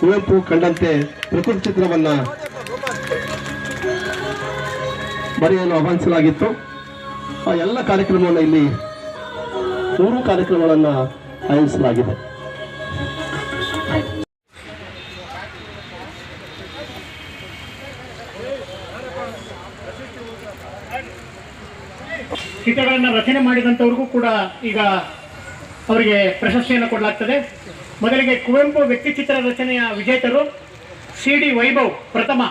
ಕುವೆಂಪು ಕಂಡಂತೆ ಪ್ರಕೃತಿ ಚಿತ್ರವನ್ನ ಬರೆಯಲು ಆಹ್ವಾನಿಸಲಾಗಿತ್ತು. ಆ ಎಲ್ಲ ಕಾರ್ಯಕ್ರಮವನ್ನು ಇಲ್ಲಿ ಮೂರು ಕಾರ್ಯಕ್ರಮಗಳನ್ನು ಆಯೋಜಿಸಲಾಗಿದೆ. ಚಿತ್ರಗಳನ್ನು ರಚನೆ ಮಾಡಿದಂಥವ್ರಿಗೂ ಕೂಡ ಈಗ ಅವರಿಗೆ ಪ್ರಶಸ್ತಿಯನ್ನು ಕೊಡಲಾಗ್ತದೆ. ಮೊದಲಿಗೆ ಕುವೆಂಪು ವ್ಯಕ್ತಿ ಚಿತ್ರ ರಚನೆಯ ವಿಜೇತರು ಸಿ ಡಿ ವೈಭವ್ ಪ್ರಥಮ.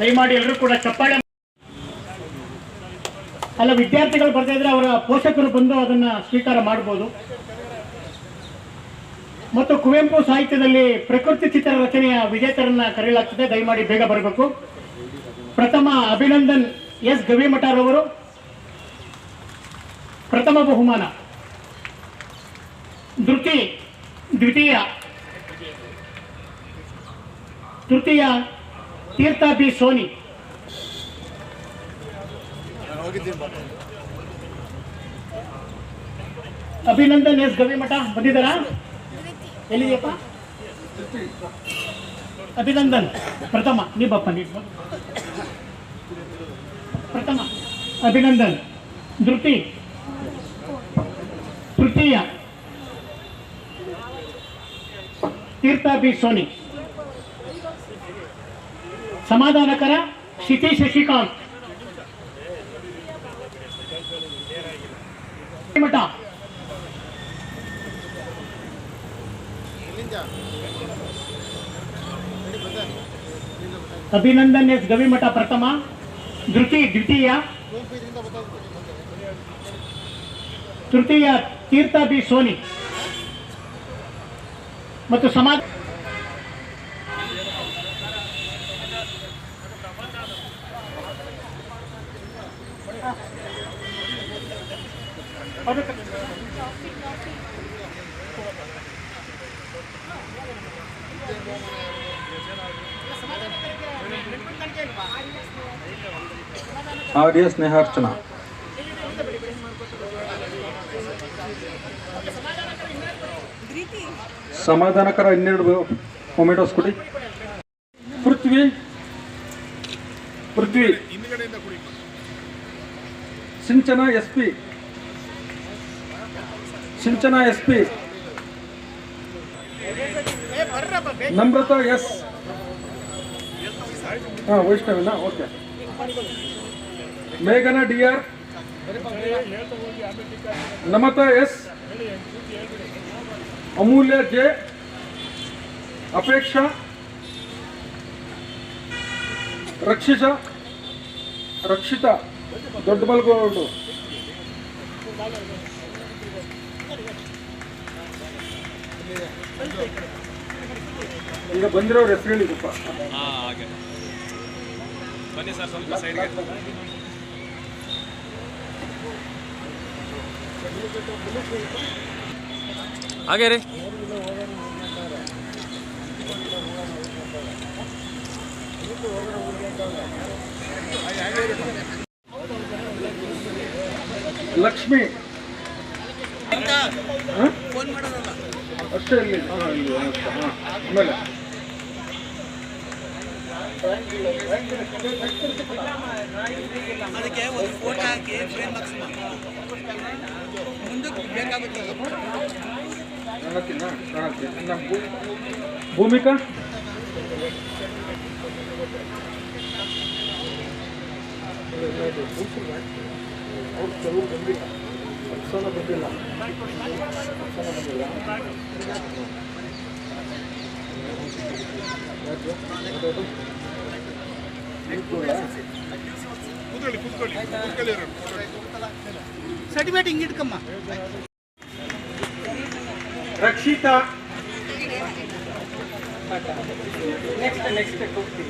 ದಯಮಾಡಿ ಎಲ್ಲರೂ ಕೂಡ ಚಪ್ಪಾಳೆ ಅಲ್ಲ, ವಿದ್ಯಾರ್ಥಿಗಳು ಬರ್ತಾ ಇದ್ರೆ ಅವರ ಪೋಷಕರು ಬಂದು ಅದನ್ನ ಸ್ವೀಕಾರ ಮಾಡ್ಬೋದು. ಮತ್ತು ಕುವೆಂಪು ಸಾಹಿತ್ಯದಲ್ಲಿ ಪ್ರಕೃತಿ ಚಿತ್ರ ರಚನೆಯ ವಿಜೇತರನ್ನ ಕರೆಯಲಾಗ್ತದೆ. ದಯಮಾಡಿ ಬೇಗ ಬರಬೇಕು. ಪ್ರಥಮ ಅಭಿನಂದನ್ ಎಸ್. ಗವಿಮಠರವರು. ಪ್ರಥಮ ಬಹುಮಾನ. ಧೃತಿ ದ್ವಿತೀಯ. ತೃತೀಯ ತೀರ್ಥ ಬಿ ಸೋನಿ ಅಭಿನಂದನ್ ಎಸ್ ಗವಿಮಠ ಬಂದಿದ್ದಾರಾ? ಎಲ್ಲಿದೆಯಪ್ಪ? ಅಭಿನಂದನ್ ಪ್ರಥಮ. ನೀಬಪ್ಪ ನೀ ಬಾ. ಪ್ರಥಮ. ಅಭಿನಂದನ್ ಧೃತಿ ತೃತೀಯ. ತೀರ್ಥ ಬಿ ಸೋನಿ. ಸಮಾಧಾನಕರ ಶಿತಿ ಶಶಿಕಾಂತ್. ಮಠ. ಅಭಿನಂದನ್ ಎಸ್ ಗವಿಮಠ ಪ್ರಥಮ ಧೃತಿ ದ್ವಿತೀಯ. ತೃತೀಯ ತೀರ್ಥ ಬಿ ಸೋನಿ. ಮತ್ತು ಸಮಾಜ ಆರ್ಯ ಸ್ನೇಹಾರ್ಚನಾ ಸಮಾಧಾನಕರ ಹನ್ನೆರಡು ಟೊಮೆಟೋಸ್ ಕೊಡಿ. Prithvi. Prithvi. Sinchana S P. Sinchana S P. Namrata S. ಹಾಂ, ವೈಷ್ಣವಿನ, ಓಕೆ. ಮೇಘನಾ D R. Namata S. Amulya J Apeksha, ರಕ್ಷಿಸ, Rakshita, ದೊಡ್ಡ ಮಲ್ಗೋಡು ಈಗ ಬಂದಿರೋರು ಹೆಸರು ಹೇಳಿ ಸ್ವಲ್ಪ ಬನ್ನಿ ಸರ್, ಸ್ವಲ್ಪ ಸೈಡ್ಗೆ ಹಾಗೆ ರೀ ಲಕ್ಷ್ಮಿ? ಅಷ್ಟೇ ಇರಲಿ ಹಾಂ ಇಲ್ಲಿ ಆಮೇಲೆ. ಅದಕ್ಕೆ ಒಂದು ಫೋಟೋ ಹಾಕಿ ಫ್ರೇಮ್ ಹಾಕ್ಸಮ್ಮ ಮುಂದಕ್ಕೆ ಬೇಕಾಗುತ್ತಲ್ಲ ಭೂಮಿಕಾ? ಅವ್ರು ಕೆಲವು ಬಂದಿಲ್ಲ ಅಕ್ಷಣ ಬಂದಿಲ್ಲ ಇಟ್ ಬಂದಿಲ್ಲ ಯಾಕೆ? ಯಾವ್ದು?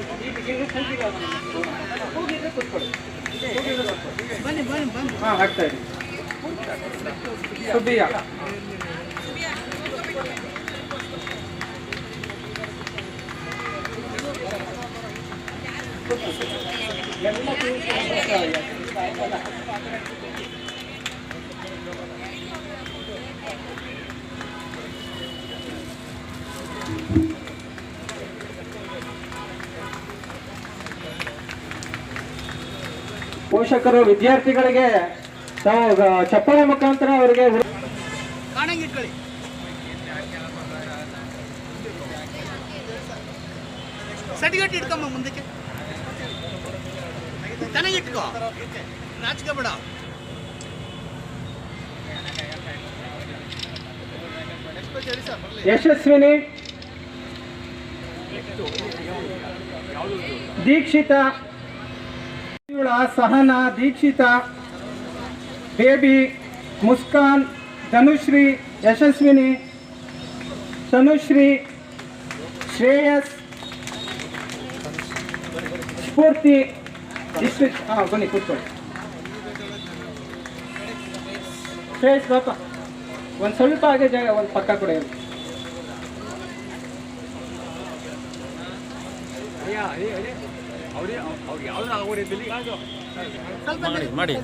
ಸರ್ಟಿಫಿಕೇಟ್ ಹಿಂಗೆ ಇಟ್ಕಮ್ಮ ರಕ್ಷಿತಾ ಬನ್ನಿ ಬನ್ನಿ ಬನ್ನಿ. ಹಾಂ ಹಾಕ್ತಾ ಇದ್ದೀನಿ ಸುಬಿಯಾ ಪೋಷಕರು ವಿದ್ಯಾರ್ಥಿಗಳಿಗೆ ತಾವು ಚಪ್ಪಾಳೆ ಮುಖಾಂತರ ಅವರಿಗೆ ಸರ್ಟಿಫಿಕೇಟ್ ಇಟ್ಕೊಂಬ ಮುಂದಕ್ಕೆ. ಚೆನ್ನಾಗಿ ಇಟ್ಕೋ ನಾಚ್ಕೋಬೇಡ. ಯಶಸ್ವಿನಿ. ದೀಕ್ಷಿತ. ಇವಳ ಸಹನ ದೀಕ್ಷಿತ ಬೇಬಿ ಮುಸ್ಕಾನ್, ಧನುಶ್ರೀ, ಯಶಸ್ವಿನಿ ತನುಶ್ರೀ ಶ್ರೇಯಸ್, ಸ್ಫೂರ್ತಿ ಹಾಂ, ಬನ್ನಿ, ಕೂತ್ಕೊಳ್ಳಿ. ಶ್ರೇಯಸ್, ಬಾಪ. ಒಂದು ಸ್ವಲ್ಪ ಹಾಗೆ ಜಾಗ, ಒಂದು ಪಕ್ಕ ಕೂಡ. ಇರಿ ಮಾಡಿ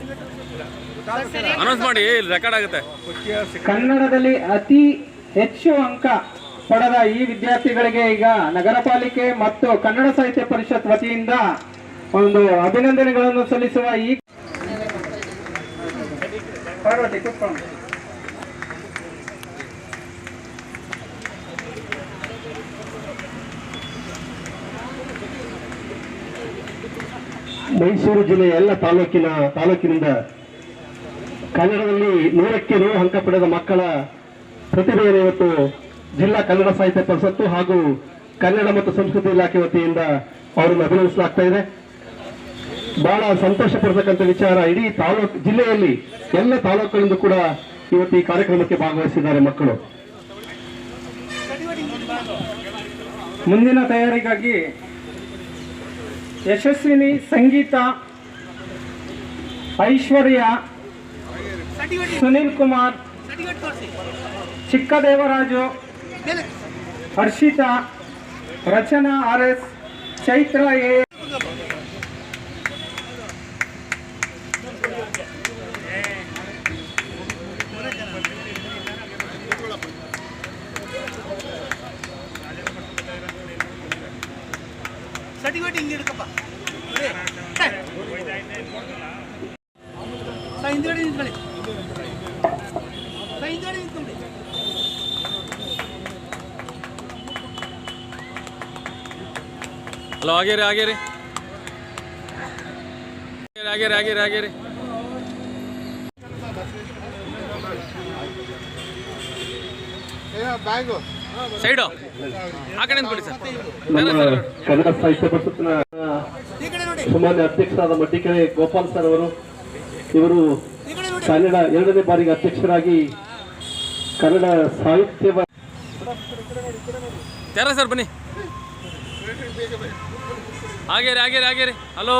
ಅನೌನ್ಸ್ ಮಾಡಿ ರೆಕಾರ್ಡ್ ಆಗುತ್ತೆ. ಕನ್ನಡದಲ್ಲಿ ಅತಿ ಹೆಚ್ಚು ಅಂಕ ಪಡೆದ ಈ ವಿದ್ಯಾರ್ಥಿಗಳಿಗೆ ಈಗ ನಗರ ಪಾಲಿಕೆ ಮತ್ತು ಕನ್ನಡ ಸಾಹಿತ್ಯ ಪರಿಷತ್ ವತಿಯಿಂದ ಒಂದು ಅಭಿನಂದನೆಗಳನ್ನು ಸಲ್ಲಿಸುವ ಈ ಪಾರ್ವತಿ ಮೈಸೂರು ಜಿಲ್ಲೆಯ ಎಲ್ಲ ತಾಲೂಕಿನ, ತಾಲೂಕಿನಿಂದ ಕನ್ನಡದಲ್ಲಿ ನೂರಕ್ಕೆ ನೂರು ಅಂಕ ಪಡೆದ ಮಕ್ಕಳ ಪ್ರತಿಭೆಯನ್ನು ಇವತ್ತು ಜಿಲ್ಲಾ ಕನ್ನಡ ಸಾಹಿತ್ಯ ಪರಿಷತ್ತು ಹಾಗೂ ಕನ್ನಡ ಮತ್ತು ಸಂಸ್ಕೃತಿ ಇಲಾಖೆ ವತಿಯಿಂದ ಅವರನ್ನು ಅಭಿನಂದಿಸಲಾಗ್ತಾ ಇದೆ. ಬಹಳ ಸಂತೋಷ ಪಡ್ತಕ್ಕಂಥ ವಿಚಾರ ಇಡೀ ತಾಲೂಕು, ಜಿಲ್ಲೆಯಲ್ಲಿ ಎಲ್ಲ ತಾಲೂಕುಗಳಿಂದ ಕೂಡ ಇವತ್ತು ಈ ಕಾರ್ಯಕ್ರಮಕ್ಕೆ ಭಾಗವಹಿಸಿದ್ದಾರೆ ಮಕ್ಕಳು. ಮುಂದಿನ ತಯಾರಿಗಾಗಿ Yashaswini Sangeetha Aishwarya Sunil Kumar Chikkadevaraju Harshitha Rachana R S Chaitra A ಹಿಂದ್ಗಡೆ ನಿಂತ್ಕೊಳ್ಳಿ. ಹಿಂದ್ಗಡೆ ನಿಂತ್ಕೊಳ್ಳಿ. ಹಲೋ ಆಗೇರಿ ಆಗೇರಿ ಆಗೇರಿ ಆಗೇರಿ ಆಗೇರಿ ಬ್ಯಾಗು ಸೈಡು ಆ ಕಡೆ ಕೊಡಿ ಸರ್. ನಮ್ಮ ಕನ್ನಡ ಸಾಹಿತ್ಯ ಪರಿಷತ್ತಿನ ಸಾಮಾನ್ಯ ಅಧ್ಯಕ್ಷರಾದ ಮಡ್ಡಿಕೆರೆ ಗೋಪಾಲ್ ಸರ್ ಅವರು ಇವರು ಕನ್ನಡ ಎರಡನೇ ಬಾರಿಗೆ ಅಧ್ಯಕ್ಷರಾಗಿ ಕನ್ನಡ ಸಾಹಿತ್ಯ ಯಾರ ಸರ್ ಬನ್ನಿ. ಆಗೇರಿ ಆಗೇರಿ ಆಗೇರಿ ಹಲೋ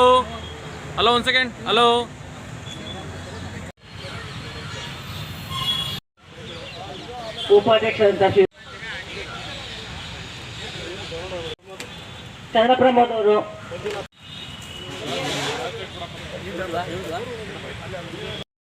ಹಲೋ ಒಂದು ಸೆಕೆಂಡ್ ಹಲೋ ಉಪಾಧ್ಯಕ್ಷ ಕನ್ನಡ ಪ್ರಮೋದ್ ಪ್ರಮೋದವರು celular.